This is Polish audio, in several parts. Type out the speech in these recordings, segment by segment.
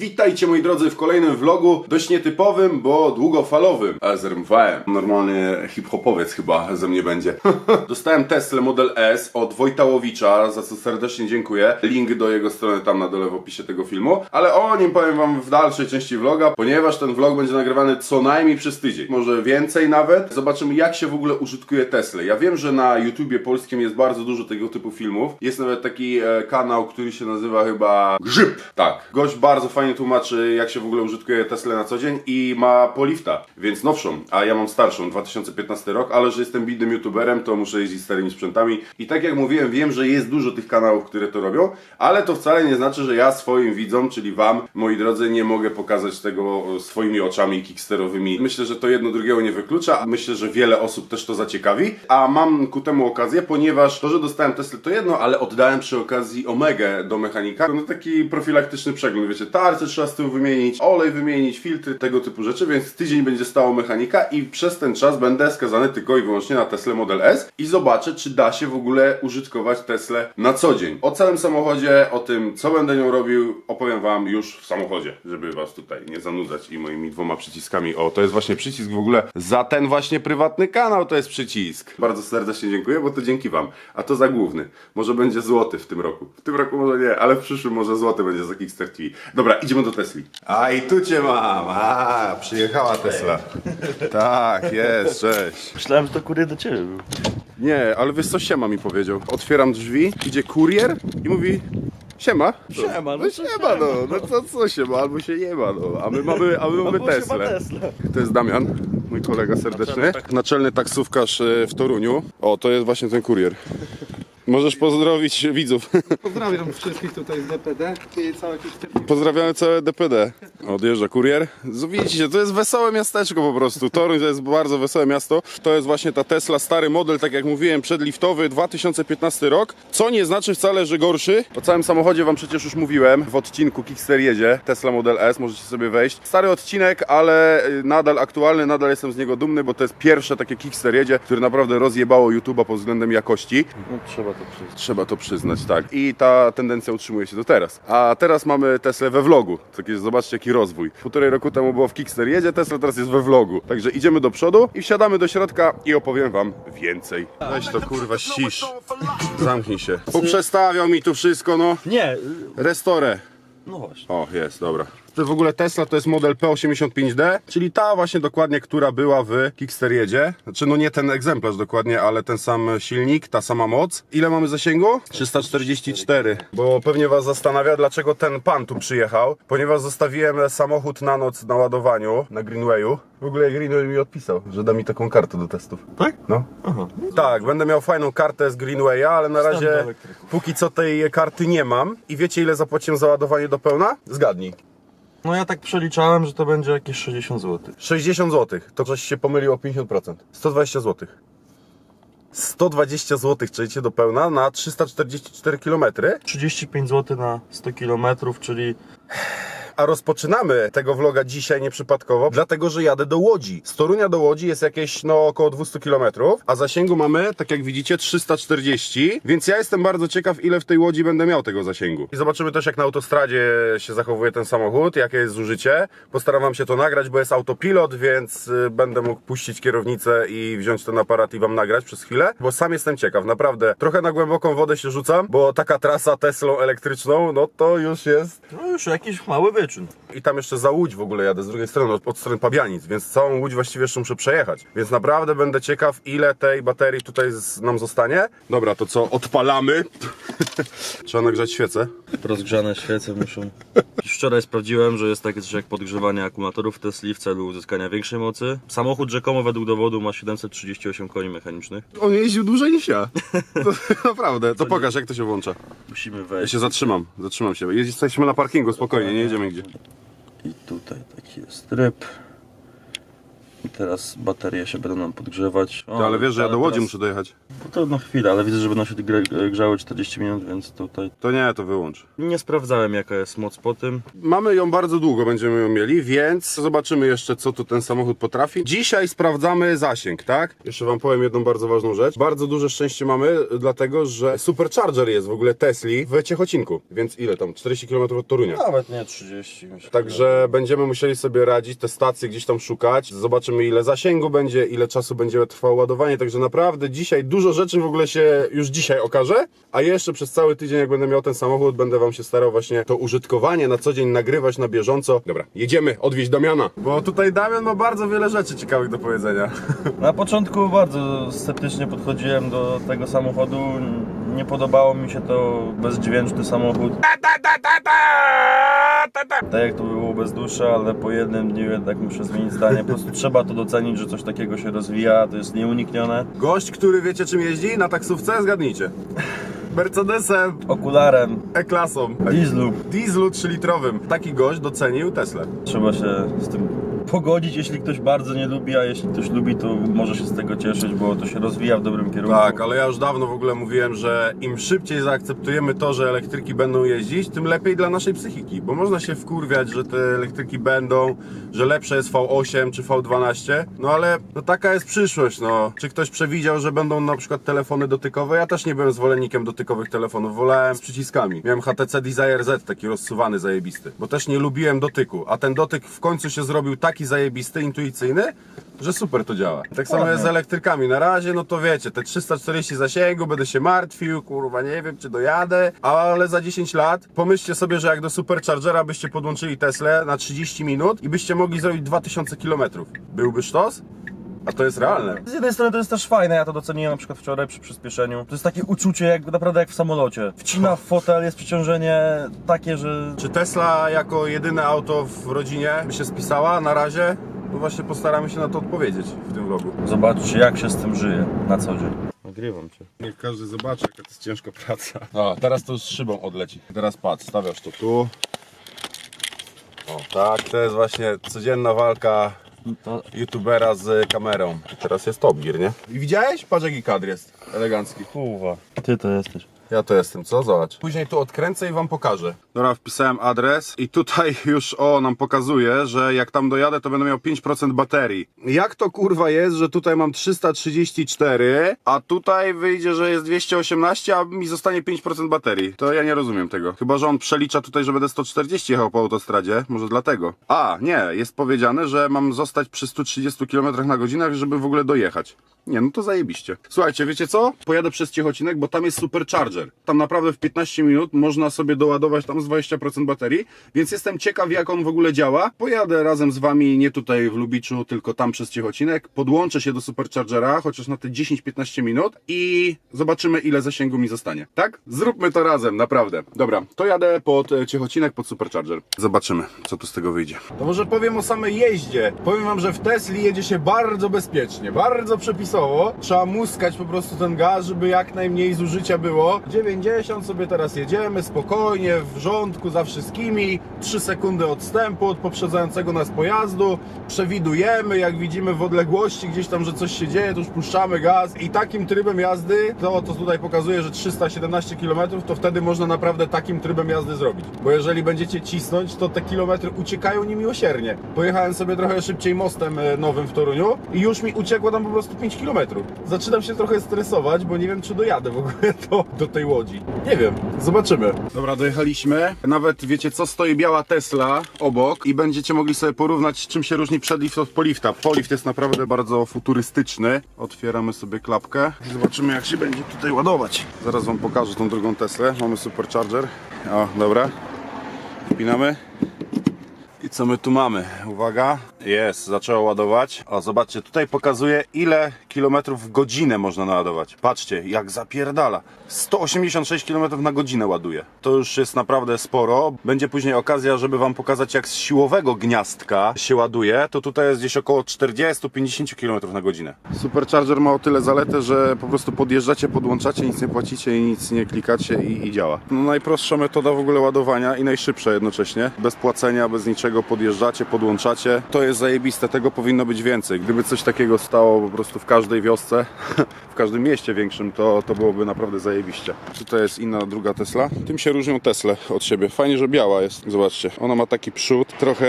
Witajcie moi drodzy w kolejnym vlogu, dość nietypowym, bo długofalowym. A. Normalnie hip-hopowiec chyba ze mnie będzie. Dostałem Tesla Model S od Wojta Łowicza, za co serdecznie dziękuję. Link do jego strony tam na dole w opisie tego filmu. Ale o nim powiem wam w dalszej części vloga, ponieważ ten vlog będzie nagrywany co najmniej przez tydzień. Może więcej nawet. Zobaczymy jak się w ogóle użytkuje Tesla. Ja wiem, że na YouTubie polskim jest bardzo dużo tego typu filmów. Jest nawet taki e, kanał, który się nazywa chyba Grzyb. Tak. Gość bardzo fajnie tłumaczy, jak się w ogóle użytkuje Tesla na co dzień i ma polifta, więc nowszą, a ja mam starszą, 2015 rok, ale że jestem bidnym youtuberem, to muszę jeździć starymi sprzętami. I tak jak mówiłem, wiem, że jest dużo tych kanałów, które to robią, ale to wcale nie znaczy, że ja swoim widzom, czyli wam, moi drodzy, nie mogę pokazać tego e, swoimi oczami kicksterowymi. Myślę, że to jedno drugiego nie wyklucza, myślę, że wiele osób też to zaciekawi, a mam ku temu okazję, ponieważ to, że dostałem Tesla to jedno, ale oddałem przy okazji Omegę do mechanika, no taki profilaktyczny przegląd, wiecie, tarce trzeba z tyłu wymienić, olej wymienić, filtry, tego typu rzeczy, więc tydzień będzie stało mechanika i przez ten czas będę skazany tylko i wyłącznie na Tesla Model S i zobaczę, czy da się w ogóle użytkować Teslę na co dzień. O całym samochodzie, o tym, co będę nią robił, opowiem wam już w samochodzie, żeby was tutaj nie zanudzać i moimi dwoma przyciskami. O, to jest właśnie przycisk w ogóle za ten właśnie prywatny kanał, to jest przycisk. Bardzo serdecznie dziękuję, bo to dzięki wam. A to za główny. Może będzie złoty w tym roku. W tym roku może nie, ale w przyszłym może złoty będzie za Kickstarter TV. Dobra, idziemy do Tesli. A i tu cię mam. A, przyjechała Tesla. Tak, jest, cześć. Myślałem, że to kurier do ciebie był. Nie, ale wiesz co siema mi powiedział. Otwieram drzwi, idzie kurier i mówi siema. Siema, no no to siema no, no co, co się ma, albo się nie ma no. A my mamy, a my mamy Albo Teslę. Tesla. To jest Damian, mój kolega serdeczny. Naczelny taksówkarz e, w Toruniu. O, to jest właśnie ten kurier. Możesz pozdrowić widzów. Pozdrawiam wszystkich tutaj z DPD i całe. Pozdrawiamy całe DPD. Odjeżdża kurier. Widzicie, to jest wesołe miasteczko po prostu. Toruń to jest bardzo wesołe miasto. To jest właśnie ta Tesla, stary model, tak jak mówiłem, przedliftowy, 2015 rok. Co nie znaczy wcale, że gorszy. O całym samochodzie wam przecież już mówiłem w odcinku Kickster jedzie. Tesla Model S, możecie sobie wejść. Stary odcinek, ale y, nadal aktualny, nadal jestem z niego dumny, bo to jest pierwsze takie Kickster jedzie, które naprawdę rozjebało YouTube'a pod względem jakości. No trzeba to przyznać. Trzeba to przyznać, tak. I ta tendencja utrzymuje się do teraz. A teraz mamy Teslę we vlogu. Takie, zobaczcie jaki rozwój. Półtorej roku temu było w Kickster jedzie, Tesla teraz jest we vlogu. Także idziemy do przodu i wsiadamy do środka i opowiem wam więcej. Weź to kurwa ścisz. Zamknij się. Poprzestawiał mi tu wszystko, no. Nie, Restore. no właśnie. O, jest, dobra. To w ogóle Tesla to jest model P85D, czyli ta właśnie dokładnie, która była w Kickster jedzie. Znaczy, no nie ten egzemplarz dokładnie, ale ten sam silnik, ta sama moc. Ile mamy zasięgu? 344. Bo pewnie was zastanawia, dlaczego ten pan tu przyjechał. Ponieważ zostawiłem samochód na noc na ładowaniu, na Greenwayu. W ogóle Greenway mi odpisał, że da mi taką kartę do testów. Tak? No. Aha. Tak, będę miał fajną kartę z Greenwaya, ale na razie póki co tej karty nie mam. I wiecie ile zapłaciłem za ładowanie do pełna? Zgadnij. No ja tak przeliczałem, że to będzie jakieś 60 zł. 60 zł. To coś się pomyliło o 50%. 120 zł. 120 zł czujecie do pełna na 344 km. 35 zł na 100 km, czyli A rozpoczynamy tego vloga dzisiaj nieprzypadkowo, dlatego że jadę do Łodzi. Z Torunia do Łodzi jest jakieś no około 200 km, a zasięgu mamy, tak jak widzicie, 340, więc ja jestem bardzo ciekaw, ile w tej Łodzi będę miał tego zasięgu. I zobaczymy też, jak na autostradzie się zachowuje ten samochód, jakie jest zużycie. Postaram wam się to nagrać, bo jest autopilot, więc y, będę mógł puścić kierownicę i wziąć ten aparat i wam nagrać przez chwilę, bo sam jestem ciekaw, naprawdę. Trochę na głęboką wodę się rzucam, bo taka trasa Teslą elektryczną, no to już jest no już jakiś mały wyczyn. I tam jeszcze za Łódź w ogóle jadę z drugiej strony, od, od strony Pabianic, więc całą Łódź właściwie jeszcze muszę przejechać. Więc naprawdę będę ciekaw, ile tej baterii tutaj z, nam zostanie. Dobra, to co, odpalamy? Trzeba nagrzać świecę. Rozgrzane świece muszą... Już wczoraj sprawdziłem, że jest takie coś jak podgrzewanie akumulatorów Tesli w celu uzyskania większej mocy. Samochód rzekomo według dowodu ma 738 koni mechanicznych. On jeździł dłużej niż ja. To, naprawdę, to pokaż, jak to się włącza. Musimy Ja wejść. się zatrzymam, zatrzymam się. Jesteśmy na parkingu, spokojnie, nie jedziemy I tutaj taki jest tryb. I teraz baterie się będą nam podgrzewać. O, Ty, ale wiesz, że ja do Łodzi teraz- muszę dojechać. No to na chwilę, ale widzę, że będą się gre- grzały 40 minut, więc tutaj... To nie, to wyłącz. Nie sprawdzałem jaka jest moc po tym. Mamy ją bardzo długo, będziemy ją mieli, więc zobaczymy jeszcze, co tu ten samochód potrafi. Dzisiaj sprawdzamy zasięg, tak? Jeszcze wam powiem jedną bardzo ważną rzecz. Bardzo duże szczęście mamy, dlatego że Supercharger jest w ogóle Tesli w Ciechocinku. Więc ile tam? 40 km od Torunia. Nawet nie 30. Myślę. Także będziemy musieli sobie radzić, te stacje gdzieś tam szukać. Zobaczymy ile zasięgu będzie, ile czasu będzie trwało ładowanie. Także naprawdę dzisiaj dużo rzeczy w ogóle się już dzisiaj okaże. A jeszcze przez cały tydzień, jak będę miał ten samochód, będę wam się starał właśnie to użytkowanie na co dzień nagrywać na bieżąco. Dobra, jedziemy odwieźć Damiana. Bo tutaj Damian ma bardzo wiele rzeczy ciekawych do powiedzenia. Na początku bardzo sceptycznie podchodziłem do tego samochodu. Nie podobało mi się to bezdźwięczny samochód. Tak jak to było bez duszy, ale po jednym dniu jednak muszę zmienić zdanie. Po prostu trzeba to docenić, że coś takiego się rozwija, to jest nieuniknione. Gość, który wiecie czym jeździ? Na taksówce? Zgadnijcie. Mercedesem, Okularem, E-klasą, dieslu. dieslu 3-litrowym. Taki gość docenił Teslę. Trzeba się z tym pogodzić, jeśli ktoś bardzo nie lubi, a jeśli ktoś lubi, to może się z tego cieszyć, bo to się rozwija w dobrym kierunku. Tak, ale ja już dawno w ogóle mówiłem, że im szybciej zaakceptujemy to, że elektryki będą jeździć, tym lepiej dla naszej psychiki, bo można się wkurwiać, że te elektryki będą, że lepsze jest V8 czy V12, no ale no taka jest przyszłość, no. Czy ktoś przewidział, że będą na przykład telefony dotykowe? Ja też nie byłem zwolennikiem dotykowych telefonów, wolałem z przyciskami. Miałem HTC Desire Z, taki rozsuwany, zajebisty, bo też nie lubiłem dotyku, a ten dotyk w końcu się zrobił taki zajebisty, intuicyjny, że super to działa. Tak samo jest z elektrykami. Na razie, no to wiecie, te 340 zasięgu, będę się martwił, kurwa, nie wiem, czy dojadę, ale za 10 lat pomyślcie sobie, że jak do Superchargera byście podłączyli Teslę na 30 minut i byście mogli zrobić 2000 km. Byłby sztos? A to jest realne. Z jednej strony to jest też fajne, ja to doceniłem na przykład wczoraj przy przyspieszeniu. To jest takie uczucie jak naprawdę jak w samolocie. Wcina w fotel, jest przeciążenie takie, że Czy Tesla jako jedyne auto w rodzinie by się spisała na razie? No właśnie postaramy się na to odpowiedzieć w tym vlogu. zobaczcie jak się z tym żyje na co dzień. Nagrywam cię. Niech każdy zobaczy, jaka to jest ciężka praca. O, teraz to z szybą odleci. Teraz patrz, stawiasz to tu. O, tak, to jest właśnie codzienna walka youtubera z kamerą. Teraz jest Top Gear, nie? I widziałeś? Patrz jaki kadr jest. Elegancki. kurwa. Ty to jesteś. Ja to jestem, co? Zobacz. Później tu odkręcę i wam pokażę. Dobra, wpisałem adres i tutaj już o nam pokazuje, że jak tam dojadę, to będę miał 5% baterii. Jak to kurwa jest, że tutaj mam 334, a tutaj wyjdzie, że jest 218, a mi zostanie 5% baterii? To ja nie rozumiem tego. Chyba, że on przelicza tutaj, że będę 140 jechał po autostradzie. Może dlatego. A, nie, jest powiedziane, że mam zostać przy 130 km na godzinę, żeby w ogóle dojechać. Nie, no to zajebiście. Słuchajcie, wiecie co? Pojadę przez Ciechocinek, bo tam jest supercharger. Tam naprawdę w 15 minut można sobie doładować tam z 20% baterii, więc jestem ciekaw jak on w ogóle działa. Pojadę razem z wami nie tutaj w Lubiczu, tylko tam przez Ciechocinek. Podłączę się do superchargera, chociaż na te 10-15 minut i zobaczymy ile zasięgu mi zostanie. Tak? Zróbmy to razem, naprawdę. Dobra, to jadę pod e, Ciechocinek, pod supercharger. Zobaczymy, co tu z tego wyjdzie. To może powiem o samej jeździe. Powiem wam, że w Tesli jedzie się bardzo bezpiecznie, bardzo przepisowo. Trzeba muskać po prostu ten gaz, żeby jak najmniej zużycia było. 90 sobie teraz jedziemy, spokojnie, w rządku za wszystkimi. 3 sekundy odstępu od poprzedzającego nas pojazdu. Przewidujemy, jak widzimy w odległości gdzieś tam, że coś się dzieje, to już puszczamy gaz. I takim trybem jazdy, to, to tutaj pokazuje, że 317 km, to wtedy można naprawdę takim trybem jazdy zrobić. Bo jeżeli będziecie cisnąć, to te kilometry uciekają niemiłosiernie. Pojechałem sobie trochę szybciej mostem e, nowym w Toruniu i już mi uciekło tam po prostu 5 km. Zaczynam się trochę stresować, bo nie wiem, czy dojadę w ogóle do, do tej łodzi. Nie wiem, zobaczymy. Dobra, dojechaliśmy. Nawet wiecie co, stoi biała Tesla obok i będziecie mogli sobie porównać, czym się różni przedlift od polifta. Polift jest naprawdę bardzo futurystyczny. Otwieramy sobie klapkę i zobaczymy, jak się będzie tutaj ładować. Zaraz wam pokażę tą drugą Teslę. Mamy supercharger. O, dobra. Wpinamy. I co my tu mamy? Uwaga, jest, zaczęło ładować. O, zobaczcie, tutaj pokazuje ile kilometrów w godzinę można naładować. Patrzcie, jak zapierdala. 186 km na godzinę ładuje. To już jest naprawdę sporo. Będzie później okazja, żeby wam pokazać jak z siłowego gniazdka się ładuje. To tutaj jest gdzieś około 40-50 km na godzinę. Supercharger ma o tyle zaletę, że po prostu podjeżdżacie, podłączacie, nic nie płacicie i nic nie klikacie i, i działa. No najprostsza metoda w ogóle ładowania i najszybsza jednocześnie. Bez płacenia, bez niczego podjeżdżacie, podłączacie. To jest zajebiste, tego powinno być więcej. Gdyby coś takiego stało po prostu w każdej wiosce, w każdym mieście większym, to, to byłoby naprawdę zajebiście. Tutaj jest inna, druga Tesla. Tym się różnią Tesle od siebie. Fajnie, że biała jest. Zobaczcie, ona ma taki przód, trochę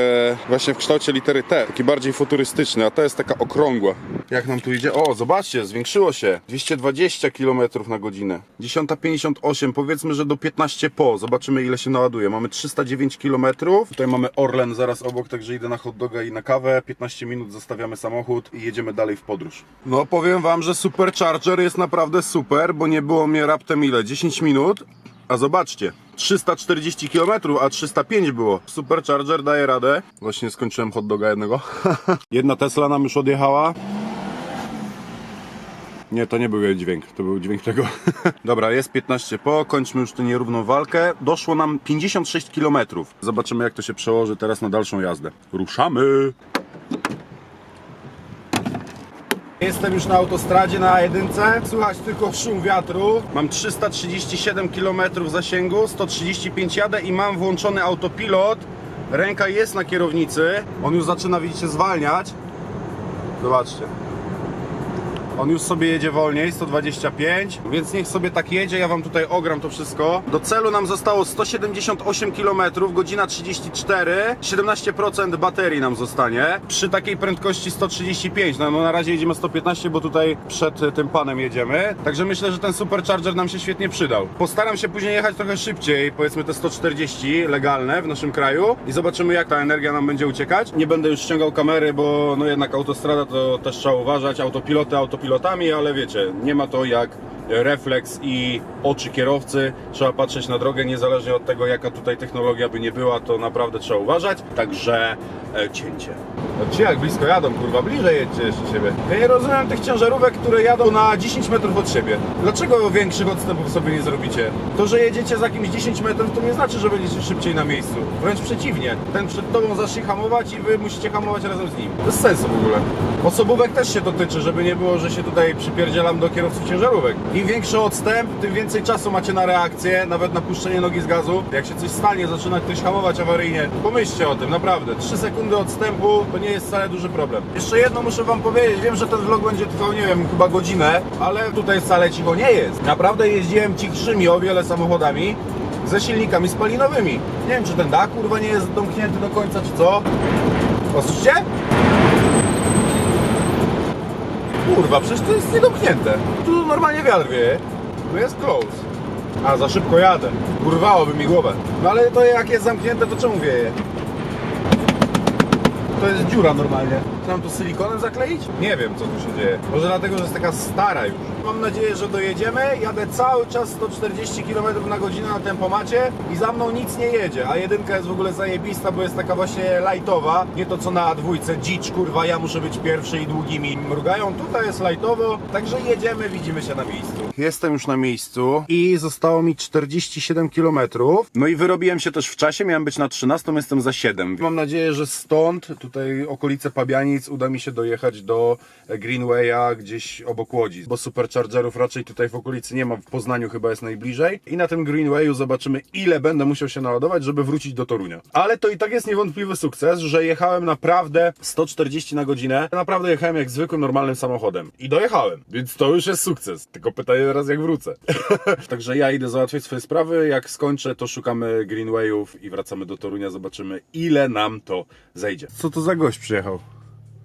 właśnie w kształcie litery T, taki bardziej futurystyczny, a ta jest taka okrągła. Jak nam tu idzie? O, zobaczcie, zwiększyło się. 220 km na godzinę. 10.58, powiedzmy, że do 15 po. Zobaczymy, ile się naładuje. Mamy 309 km. Tutaj mamy Orlen zaraz obok, także idę na hot doga i na kawę. 15 minut zostawiamy samochód i jedziemy dalej w podróż. No, powiem wam, że Supercharger jest naprawdę super, bo nie było mnie raptem ile? 10 minut. A zobaczcie, 340 km, a 305 było. Supercharger daje radę. Właśnie skończyłem hot doga jednego. Jedna Tesla nam już odjechała. Nie, to nie był jej dźwięk, to był dźwięk tego. Dobra, jest 15 po, kończmy już tę nierówną walkę. Doszło nam 56 km. Zobaczymy jak to się przełoży teraz na dalszą jazdę. Ruszamy! Jestem już na autostradzie na jedynce. Słychać tylko szum wiatru. Mam 337 km zasięgu, 135 jadę i mam włączony autopilot. Ręka jest na kierownicy. On już zaczyna, widzicie, zwalniać. Zobaczcie. On już sobie jedzie wolniej, 125, więc niech sobie tak jedzie, ja wam tutaj ogram to wszystko. Do celu nam zostało 178 km, godzina 34, 17% baterii nam zostanie. Przy takiej prędkości 135, no, no na razie jedziemy 115, bo tutaj przed y, tym panem jedziemy. Także myślę, że ten supercharger nam się świetnie przydał. Postaram się później jechać trochę szybciej, powiedzmy te 140 legalne w naszym kraju i zobaczymy jak ta energia nam będzie uciekać. Nie będę już ściągał kamery, bo no jednak autostrada to też trzeba uważać, autopiloty autopilotami, ale wiecie, nie ma to jak refleks i oczy kierowcy. Trzeba patrzeć na drogę, niezależnie od tego, jaka tutaj technologia by nie była, to naprawdę trzeba uważać. Także e, cięcie. Ci jak blisko jadą, kurwa, bliżej jedźcie jeszcze siebie. Ja nie rozumiem tych ciężarówek, które jadą na 10 metrów od siebie. Dlaczego większych odstępów sobie nie zrobicie? To, że jedziecie za kimś 10 metrów, to nie znaczy, że będziecie szybciej na miejscu. Wręcz przeciwnie. Ten przed tobą zacznie hamować i wy musicie hamować razem z nim. Bez sensu w ogóle. Osobówek też się dotyczy, żeby nie było, że się tutaj przypierdzielam do kierowców ciężarówek. Im większy odstęp, tym więcej czasu macie na reakcję, nawet na puszczenie nogi z gazu. Jak się coś stanie, zaczyna ktoś hamować awaryjnie, pomyślcie o tym, naprawdę. 3 sekundy odstępu to nie jest wcale duży problem. Jeszcze jedno muszę wam powiedzieć, wiem, że ten vlog będzie trwał, nie wiem, chyba godzinę, ale tutaj wcale cicho nie jest. Naprawdę jeździłem cichszymi o wiele samochodami ze silnikami spalinowymi. Nie wiem, czy ten dach kurwa nie jest domknięty do końca, czy co? O, słyszycie? Kurwa, przecież to jest niedomknięte. Tu normalnie wiatr wieje. No jest close. A, za szybko jadę. Kurwałoby mi głowę. No ale to jak jest zamknięte, to czemu wieje? To jest dziura normalnie. Mam to silikonem zakleić? Nie wiem, co tu się dzieje. Może dlatego, że jest taka stara już. Mam nadzieję, że dojedziemy. Jadę cały czas 140 km na godzinę na tempomacie i za mną nic nie jedzie. A jedynka jest w ogóle zajebista, bo jest taka właśnie lightowa. Nie to co na dwójce. Dzicz, kurwa, ja muszę być pierwszy i długimi mrugają. Tutaj jest lightowo. Także jedziemy, widzimy się na miejscu. Jestem już na miejscu i zostało mi 47 km. No i wyrobiłem się też w czasie. Miałem być na 13, jestem za 7. Mam nadzieję, że stąd, tutaj okolice Pabianic, uda mi się dojechać do Greenwaya gdzieś obok Łodzi, bo superchargerów raczej tutaj w okolicy nie ma, w Poznaniu chyba jest najbliżej. I na tym Greenwayu zobaczymy, ile będę musiał się naładować, żeby wrócić do Torunia. Ale to i tak jest niewątpliwy sukces, że jechałem naprawdę 140 na godzinę. Naprawdę jechałem jak zwykłym, normalnym samochodem. I dojechałem, więc to już jest sukces. Tylko pytanie teraz, jak wrócę. Także ja idę załatwiać swoje sprawy. Jak skończę, to szukamy Greenwayów i wracamy do Torunia. Zobaczymy, ile nam to zejdzie. Co to za gość przyjechał?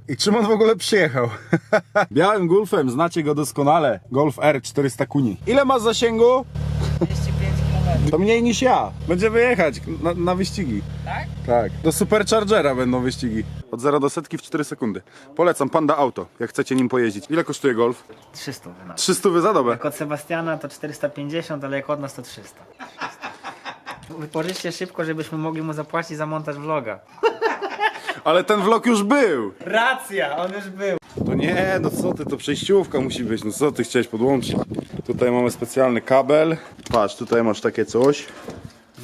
I czym on w ogóle przyjechał? Białym Golfem, znacie go doskonale. Golf R 400 kuni. Ile ma zasięgu? 205 km. To mniej niż ja. Będziemy jechać na, na wyścigi. Tak? Tak. Do Superchargera będą wyścigi. Od 0 do setki w 4 sekundy. Polecam, Panda Auto, jak chcecie nim pojeździć. Ile kosztuje Golf? 300 na 300 za dobę. Jak od Sebastiana to 450, ale jak od nas to 300. Wypożyczcie szybko, żebyśmy mogli mu zapłacić za montaż vloga. Ale ten vlog już był. Racja, on już był. To nie, no co ty, to przejściówka musi być. No co ty chciałeś podłączyć? Tutaj mamy specjalny kabel. Patrz, tutaj masz takie coś.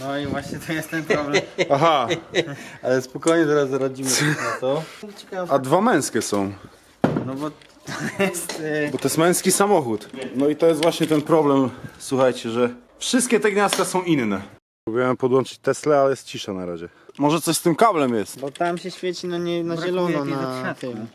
No i właśnie to jest ten problem. Aha, Ale spokojnie zaraz zaradzimy na to. Ciekawe. a dwa męskie są. No bo to jest... y, Bo to jest męski samochód. No i to jest właśnie ten problem, słuchajcie, że wszystkie te gniazdka są inne. Próbujemy podłączyć Tesla, ale jest cisza na razie. Może coś z tym kablem jest. Bo tam się świeci na, nie, na Brakuje zielono jakiejś na tym.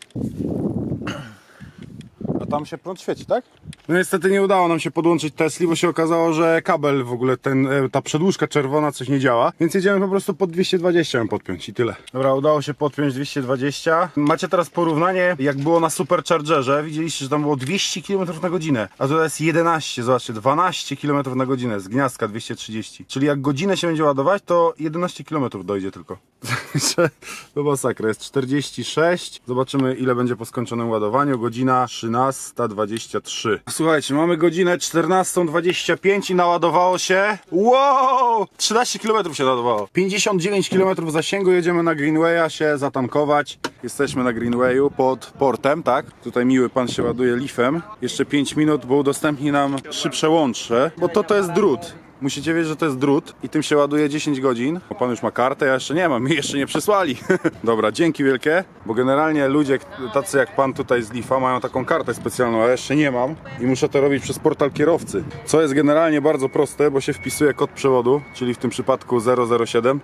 A tam się prąd świeci, tak? No niestety nie udało nam się podłączyć Tesli, bo się okazało, że kabel w ogóle, ten, e, ta przedłużka czerwona coś nie działa, więc jedziemy po prostu pod 220 ją podpiąć i tyle. Dobra, udało się podpiąć 220. Macie teraz porównanie, jak było na Superchargerze. Widzieliście, że tam było 200 km na godzinę, a tutaj jest 11, zobaczcie, 12 km na godzinę z gniazdka 230. Czyli jak godzinę się będzie ładować, to 11 km dojdzie tylko. To masakra, jest 46. Zobaczymy ile będzie po skończonym ładowaniu. Godzina 13.23. Słuchajcie, mamy godzinę 14.25 i naładowało się. Wow! 13 km się naładowało. 59 km zasięgu, jedziemy na Greenwaya się zatankować. Jesteśmy na Greenwayu pod portem, tak? Tutaj miły pan się ładuje lifem. Jeszcze 5 minut, bo udostępni nam szybsze łącze, bo to to jest drut. Musicie wiedzieć, że to jest drut i tym się ładuje 10 godzin. Bo pan już ma kartę, ja jeszcze nie mam, mi jeszcze nie przysłali. Dobra, dzięki wielkie, bo generalnie ludzie tacy jak pan tutaj z Lifa mają taką kartę specjalną, a ja jeszcze nie mam i muszę to robić przez portal kierowcy. Co jest generalnie bardzo proste, bo się wpisuje kod przewodu, czyli w tym przypadku 007.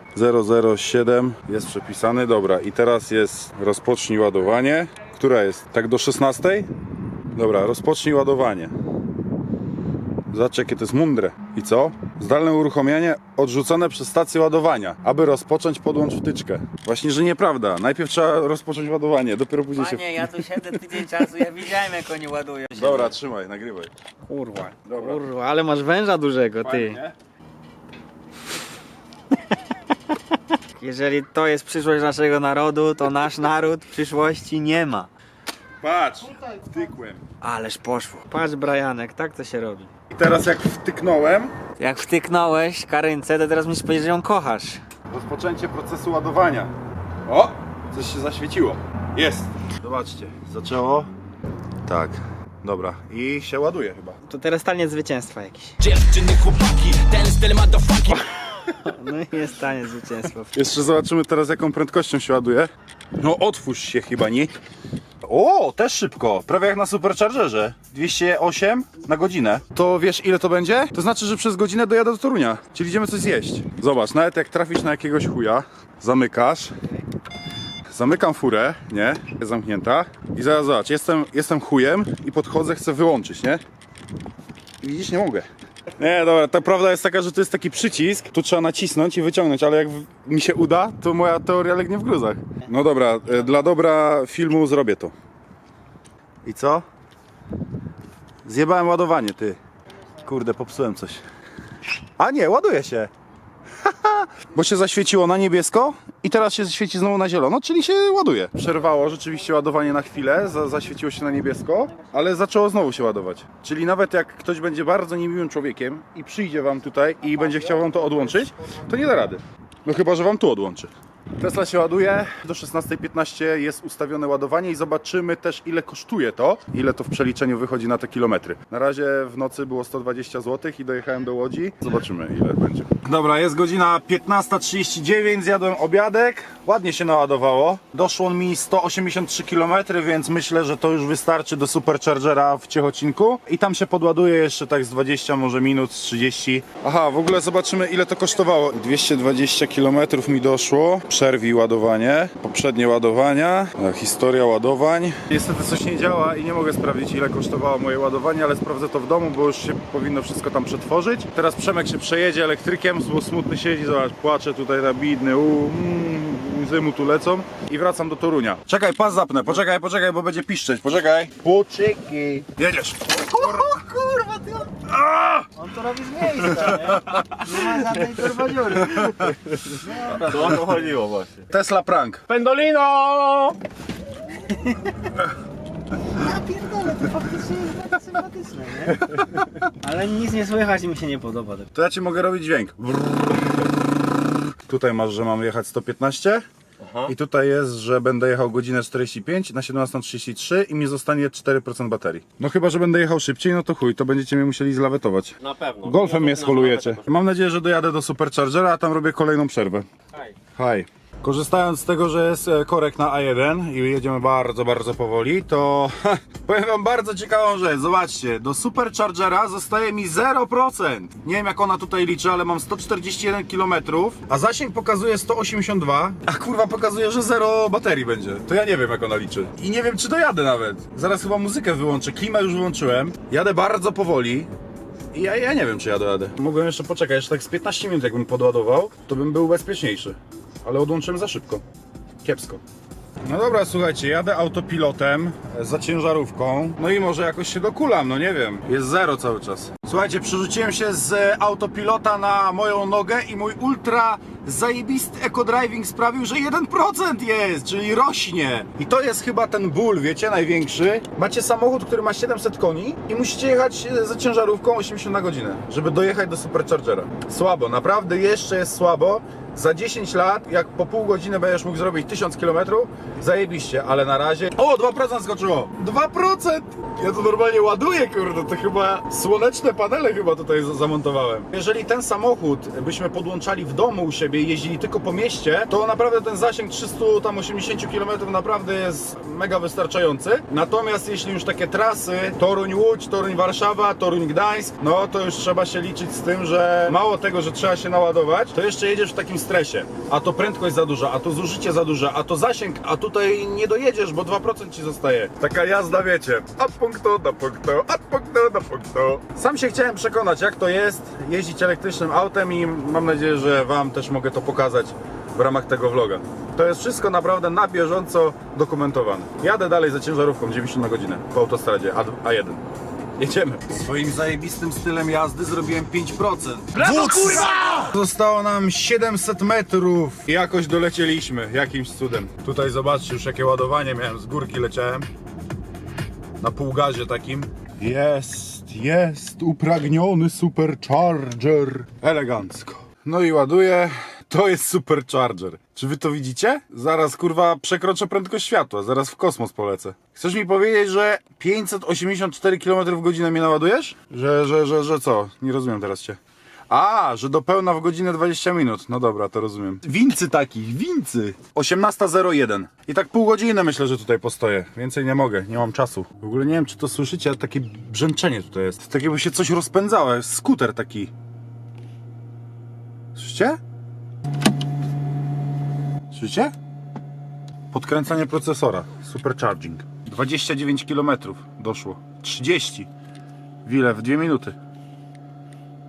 007 jest przepisany, dobra i teraz jest rozpocznij ładowanie. Która jest? Tak do 16? Dobra, rozpocznij ładowanie. Zobacz jakie to jest mądre. I co? Zdalne uruchomienie odrzucone przez stację ładowania. Aby rozpocząć podłącz wtyczkę. Właśnie, że nieprawda. Najpierw trzeba rozpocząć ładowanie, dopiero później się... Panie, ja tu siedzę tydzień czasu, ja widziałem jak oni ładują się. Dobra, trzymaj, nagrywaj. Kurwa, Dobra. kurwa, ale masz węża dużego, ty. Fajnie. Jeżeli to jest przyszłość naszego narodu, to nasz naród przyszłości nie ma. Patrz, wtykłem. Ależ poszło. Patrz, Brajanek, tak to się robi. Teraz jak wtyknąłem, Jak wtyknąłeś karynce, to teraz musisz powiedzieć, że ją kochasz. rozpoczęcie procesu ładowania. O! Coś się zaświeciło. Jest. Zobaczcie, zaczęło. Tak. Dobra, i się ładuje chyba. To teraz taniec zwycięstwa jakiś. Dziewczyny, chłopaki, ten styl motherfucking No i jest taniec zwycięstwa. Jeszcze zobaczymy teraz jaką prędkością się ładuje. No otwórz się chyba, nie? O, też szybko, prawie jak na Superchargerze. 208 na godzinę. To wiesz ile to będzie? To znaczy, że przez godzinę dojadę do Torunia, czyli idziemy coś zjeść. Zobacz, nawet jak trafisz na jakiegoś chuja, zamykasz, zamykam furę, nie? Jest zamknięta i zaraz zobacz, jestem, jestem chujem i podchodzę, chcę wyłączyć, nie? I widzisz, nie mogę. Nie, dobra, ta prawda jest taka, że to jest taki przycisk, tu trzeba nacisnąć i wyciągnąć, ale jak mi się uda, to moja teoria legnie w gruzach. No dobra, e, dla dobra filmu zrobię to. I co? Zjebałem ładowanie, ty. Kurde, popsułem coś. A nie, ładuje się. Bo się zaświeciło na niebiesko i teraz się świeci znowu na zielono, czyli się ładuje. Przerwało rzeczywiście ładowanie na chwilę, za, zaświeciło się na niebiesko, ale zaczęło znowu się ładować. Czyli nawet jak ktoś będzie bardzo niemiłym człowiekiem i przyjdzie wam tutaj i będzie chciał wam to odłączyć, to nie da rady. No chyba, że wam tu odłączy. Tesla się ładuje, do 16.15 jest ustawione ładowanie i zobaczymy też ile kosztuje to, ile to w przeliczeniu wychodzi na te kilometry. Na razie w nocy było 120 zł i dojechałem do Łodzi. Zobaczymy ile będzie. Dobra, jest godzina 15.39, zjadłem obiadek, ładnie się naładowało. Doszło mi 183 km, więc myślę, że to już wystarczy do Superchargera w Ciechocinku i tam się podładuje jeszcze tak z 20 może minut, z 30. Aha, w ogóle zobaczymy ile to kosztowało. 220 km mi doszło, przerwij ładowanie, poprzednie ładowania, e, historia ładowań. Niestety coś nie działa i nie mogę sprawdzić ile kosztowało moje ładowanie, ale sprawdzę to w domu, bo już się powinno wszystko tam przetworzyć. Teraz Przemek się przejedzie elektrykiem, bo smutny siedzi, zobacz, płacze tutaj na bidny, u, mm, łzy mu tu lecą i wracam do Torunia. Czekaj, pas zapnę, poczekaj, poczekaj, bo będzie piszczeć, poczekaj. Poczekaj. Jedziesz. Kurwa, ty on... On to robi z miejsca, nie? Nie ma żadnej kurwa dziury. To o to chodziło właśnie. Tesla prank. Pendolino! Ja pierdolę, to faktycznie jest tak sympatyczne, nie? Ale nic nie słychać i mi się nie podoba. To ja ci mogę robić dźwięk. Tutaj masz, że mam jechać 115 i tutaj jest, że będę jechał godzinę 45 na 17.33 i mi zostanie 4% baterii. No chyba, że będę jechał szybciej, no to chuj, to będziecie mnie musieli zlawetować. Na pewno. Golfem mnie scholujecie. Mam nadzieję, że dojadę do Superchargera, a tam robię kolejną przerwę. Hi. Korzystając z tego, że jest e, korek na A1 i jedziemy bardzo, bardzo powoli, to powiem wam bardzo ciekawą rzecz. Zobaczcie, do Superchargera zostaje mi 0%. Nie wiem jak ona tutaj liczy, ale mam 141 km, a zasięg pokazuje 182, a kurwa pokazuje, że zero baterii będzie. To ja nie wiem jak ona liczy. I nie wiem czy dojadę nawet. Zaraz chyba muzykę wyłączę, klimę już wyłączyłem. Jadę bardzo powoli. Ja, ja nie wiem, czy ja dojadę. Mogłem jeszcze poczekać, jeszcze tak z 15 minut jakbym podładował, to bym był bezpieczniejszy. Ale odłączyłem za szybko. Kiepsko. No dobra, słuchajcie, jadę autopilotem e, za ciężarówką. No i może jakoś się dokulam, no nie wiem. Jest zero cały czas. Słuchajcie, przerzuciłem się z e, autopilota na moją nogę i mój ultra zajebisty eco-driving sprawił, że 1% jest, czyli rośnie. I to jest chyba ten ból, wiecie, największy. Macie samochód, który ma 700 koni i musicie jechać e, za ciężarówką 80 na godzinę, żeby dojechać do Superchargera. Słabo, naprawdę jeszcze jest słabo. Za 10 lat, jak po pół godziny będziesz mógł zrobić 1000 km, zajebiście, ale na razie... O, 2% skoczyło! 2%! Ja to normalnie ładuję, kurde, to chyba słoneczne panele chyba tutaj zamontowałem. Jeżeli ten samochód byśmy podłączali w domu u siebie i jeździli tylko po mieście, to naprawdę ten zasięg 380 km naprawdę jest mega wystarczający. Natomiast jeśli już takie trasy Toruń-Łódź, Toruń-Warszawa, Toruń-Gdańsk, no to już trzeba się liczyć z tym, że mało tego, że trzeba się naładować, to jeszcze jedziesz w takim stresie. A to prędkość za duża, a to zużycie za duże, a to zasięg, a tutaj nie dojedziesz, bo 2% ci zostaje. Taka jazda, wiecie, od punktu do punktu, od punktu do punktu. Sam się chciałem przekonać, jak to jest jeździć elektrycznym autem i mam nadzieję, że Wam też mogę to pokazać w ramach tego vloga. To jest wszystko naprawdę na bieżąco dokumentowane. Jadę dalej za ciężarówką 90 na godzinę po autostradzie A, A1. Jedziemy. Swoim zajebistym stylem jazdy zrobiłem 5%. Brawo, kurwa! Zostało nam 700 metrów i jakoś dolecieliśmy, jakimś cudem. Tutaj zobaczcie już jakie ładowanie miałem, z górki leciałem. Na półgazie takim. Jest, jest upragniony supercharger. Elegancko. No i ładuję. To jest supercharger. Czy wy to widzicie? Zaraz kurwa przekroczę prędkość światła, zaraz w kosmos polecę. Chcesz mi powiedzieć, że 584 km w godzinę mnie naładujesz? Że, że, że, że co? Nie rozumiem teraz cię. A, że do pełna w godzinę 20 minut. No dobra, to rozumiem. Wincy takich, wincy. 18.01. I tak pół godziny myślę, że tutaj postoję. Więcej nie mogę, nie mam czasu. W ogóle nie wiem, czy to słyszycie, ale takie brzęczenie tutaj jest. Tak jakby się coś rozpędzało, skuter taki. Słyszycie? Słyszycie? Podkręcanie procesora. Supercharging. 29 km doszło. 30. Wile w 2 minuty.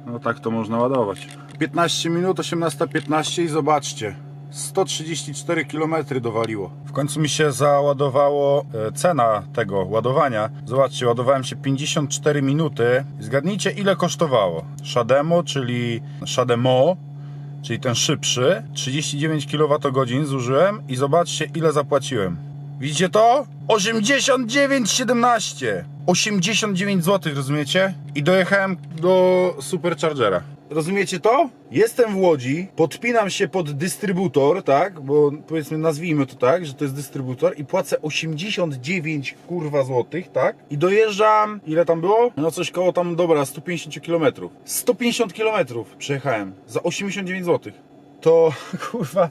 No tak to można ładować. 15 minut, 18.15 i zobaczcie. 134 km dowaliło. W końcu mi się załadowało e, cena tego ładowania. Zobaczcie, ładowałem się 54 minuty. Zgadnijcie ile kosztowało. Shademo, czyli Shademo, czyli ten szybszy. 39 kWh zużyłem i zobaczcie ile zapłaciłem. Widzicie to? 89,17 89 zł, rozumiecie? I dojechałem do Superchargera. Rozumiecie to? Jestem w Łodzi, podpinam się pod dystrybutor, tak? Bo powiedzmy, nazwijmy to tak, że to jest dystrybutor i płacę 89 kurwa złotych, tak? I dojeżdżam, ile tam było? No coś koło tam, dobra, 150 km. 150 km przejechałem za 89 złotych. To kurwa.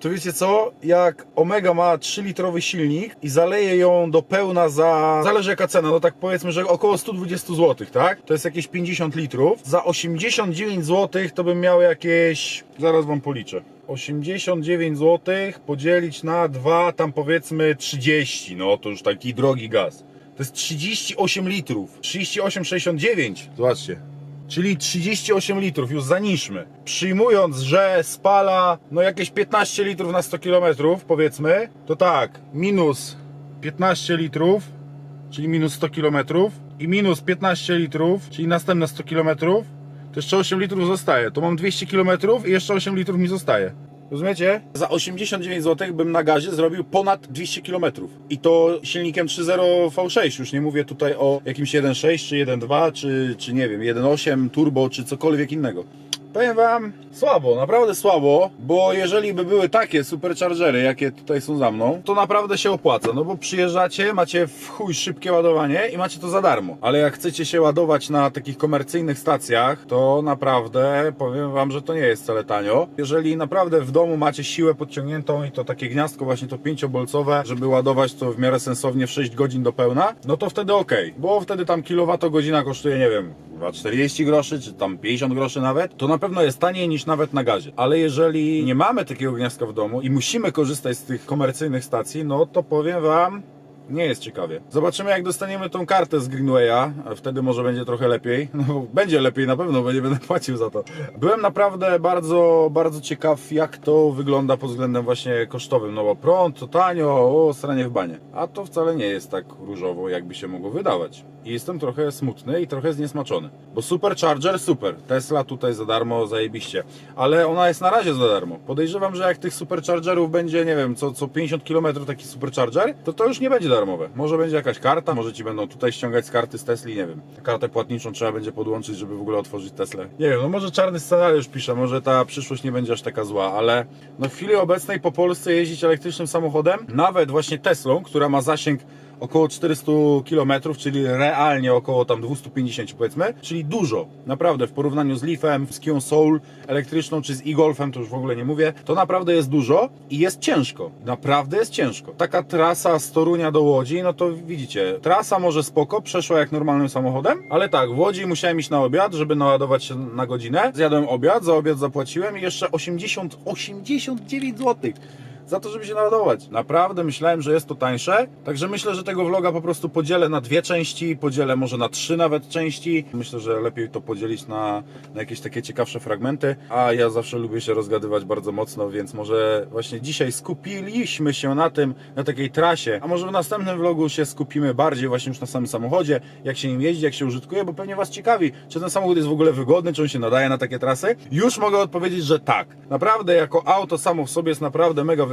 To wiecie co? Jak Omega ma 3-litrowy silnik i zaleje ją do pełna za. Zależy jaka cena, no tak powiedzmy, że około 120 zł, tak? To jest jakieś 50 litrów. Za 89 zł to bym miał jakieś. Zaraz wam policzę. 89 zł podzielić na 2, tam powiedzmy 30. No to już taki drogi gaz. To jest 38 litrów. 38,69. Zobaczcie. Czyli 38 litrów, już zaniżmy. Przyjmując, że spala no jakieś 15 litrów na 100 km, powiedzmy, to tak, minus 15 litrów, czyli minus 100 km i minus 15 litrów, czyli następne 100 km, to jeszcze 8 litrów zostaje. To mam 200 km i jeszcze 8 litrów mi zostaje. Rozumiecie? Za 89 zł bym na gazie zrobił ponad 200 km. I to silnikiem 3.0 V6. Już nie mówię tutaj o jakimś 1.6 czy 1.2 czy, czy nie wiem, 1.8 turbo czy cokolwiek innego. Powiem wam, słabo, naprawdę słabo, bo jeżeli by były takie superchargery, jakie tutaj są za mną, to naprawdę się opłaca, no bo przyjeżdżacie, macie w chuj szybkie ładowanie i macie to za darmo. Ale jak chcecie się ładować na takich komercyjnych stacjach, to naprawdę powiem wam, że to nie jest wcale tanio. Jeżeli naprawdę w domu macie siłę podciągniętą i to takie gniazdko właśnie to pięciobolcowe, żeby ładować to w miarę sensownie w 6 godzin do pełna, no to wtedy ok, bo wtedy tam kilowatogodzina kosztuje, nie wiem, chyba 40 groszy, czy tam 50 groszy nawet, to na pewno jest taniej niż nawet na gazie. Ale jeżeli nie mamy takiego gniazdka w domu i musimy korzystać z tych komercyjnych stacji, no to powiem wam, nie jest ciekawie. Zobaczymy, jak dostaniemy tą kartę z Greenwaya, wtedy może będzie trochę lepiej. No, będzie lepiej na pewno, bo nie będę płacił za to. Byłem naprawdę bardzo, bardzo ciekaw, jak to wygląda pod względem właśnie kosztowym. No bo prąd to tanio, o, sranie w banie. A to wcale nie jest tak różowo, jakby się mogło wydawać. I jestem trochę smutny i trochę zniesmaczony. Bo Supercharger super. Tesla tutaj za darmo, zajebiście. Ale ona jest na razie za darmo. Podejrzewam, że jak tych Superchargerów będzie, nie wiem, co, co 50 km taki Supercharger, to to już nie będzie darmowe. Może będzie jakaś karta, może ci będą tutaj ściągać z karty z Tesli, nie wiem. Kartę płatniczą trzeba będzie podłączyć, żeby w ogóle otworzyć Teslę. Nie wiem, no może czarny scenariusz pisze, może ta przyszłość nie będzie aż taka zła, ale no w chwili obecnej po Polsce jeździć elektrycznym samochodem, nawet właśnie Teslą, która ma zasięg około 400 km, czyli realnie około tam 250 powiedzmy, czyli dużo, naprawdę w porównaniu z Leafem, z Kia Soul elektryczną czy z e-Golfem, to już w ogóle nie mówię, to naprawdę jest dużo i jest ciężko, naprawdę jest ciężko. Taka trasa z Torunia do Łodzi, no to widzicie, trasa może spoko, przeszła jak normalnym samochodem, ale tak, w Łodzi musiałem iść na obiad, żeby naładować się na godzinę, zjadłem obiad, za obiad zapłaciłem i jeszcze 80, 89 złotych za to, żeby się naładować. Naprawdę myślałem, że jest to tańsze, także myślę, że tego vloga po prostu podzielę na dwie części, podzielę może na trzy nawet części. Myślę, że lepiej to podzielić na, na jakieś takie ciekawsze fragmenty, a ja zawsze lubię się rozgadywać bardzo mocno, więc może właśnie dzisiaj skupiliśmy się na tym, na takiej trasie, a może w następnym vlogu się skupimy bardziej właśnie już na samym samochodzie, jak się nim jeździ, jak się użytkuje, bo pewnie Was ciekawi, czy ten samochód jest w ogóle wygodny, czy on się nadaje na takie trasy. Już mogę odpowiedzieć, że tak. Naprawdę jako auto samo w sobie jest naprawdę mega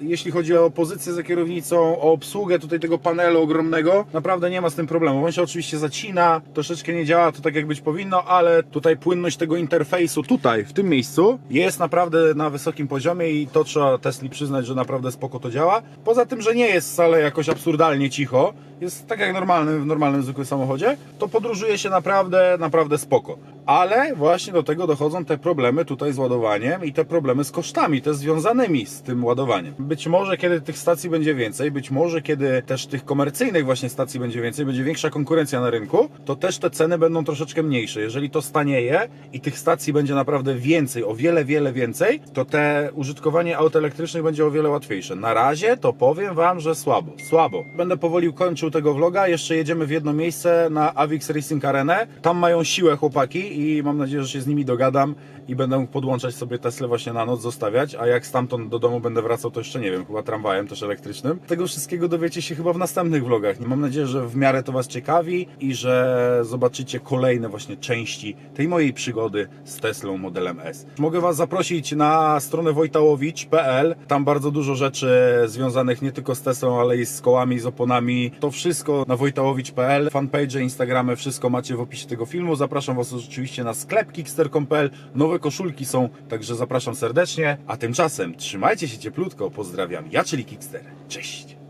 Jeśli chodzi o pozycję za kierownicą, o obsługę tutaj tego panelu ogromnego, naprawdę nie ma z tym problemu. On się oczywiście zacina, troszeczkę nie działa to tak jak być powinno, ale tutaj płynność tego interfejsu tutaj, w tym miejscu jest naprawdę na wysokim poziomie i to trzeba Tesli przyznać, że naprawdę spoko to działa. Poza tym, że nie jest wcale jakoś absurdalnie cicho, jest tak jak w normalnym zwykłym samochodzie, to podróżuje się naprawdę, naprawdę spoko. Ale właśnie do tego dochodzą te problemy tutaj z ładowaniem i te problemy z kosztami, te związanymi z tym ładowaniem. Być może kiedy tych stacji będzie więcej, być może kiedy też tych komercyjnych właśnie stacji będzie więcej, będzie większa konkurencja na rynku, to też te ceny będą troszeczkę mniejsze. Jeżeli to stanieje i tych stacji będzie naprawdę więcej, o wiele, wiele więcej, to te użytkowanie aut elektrycznych będzie o wiele łatwiejsze. Na razie to powiem Wam, że słabo, słabo. Będę powoli kończył tego vloga, jeszcze jedziemy w jedno miejsce na Avix Racing Arenę. Tam mają siłę chłopaki i mam nadzieję, że się z nimi dogadam i będę mógł podłączać sobie Tesla właśnie na noc, zostawiać, a jak stamtąd do domu będę wracał, to jeszcze nie wiem, chyba tramwajem też elektrycznym. Tego wszystkiego dowiecie się chyba w następnych vlogach. Mam nadzieję, że w miarę to Was ciekawi i że zobaczycie kolejne właśnie części tej mojej przygody z Teslą modelem S. Mogę Was zaprosić na stronę wojtałowicz.pl. Tam bardzo dużo rzeczy związanych nie tylko z Teslą, ale i z kołami, z oponami. To wszystko na wojtałowicz.pl. Fanpage, Instagramy, wszystko macie w opisie tego filmu. Zapraszam Was oczywiście na sklep kickster.pl. Nowe koszulki są, także zapraszam serdecznie. A tymczasem trzymajcie się cieplutko. Pozdrawiam. Ja, czyli Kickster. Cześć!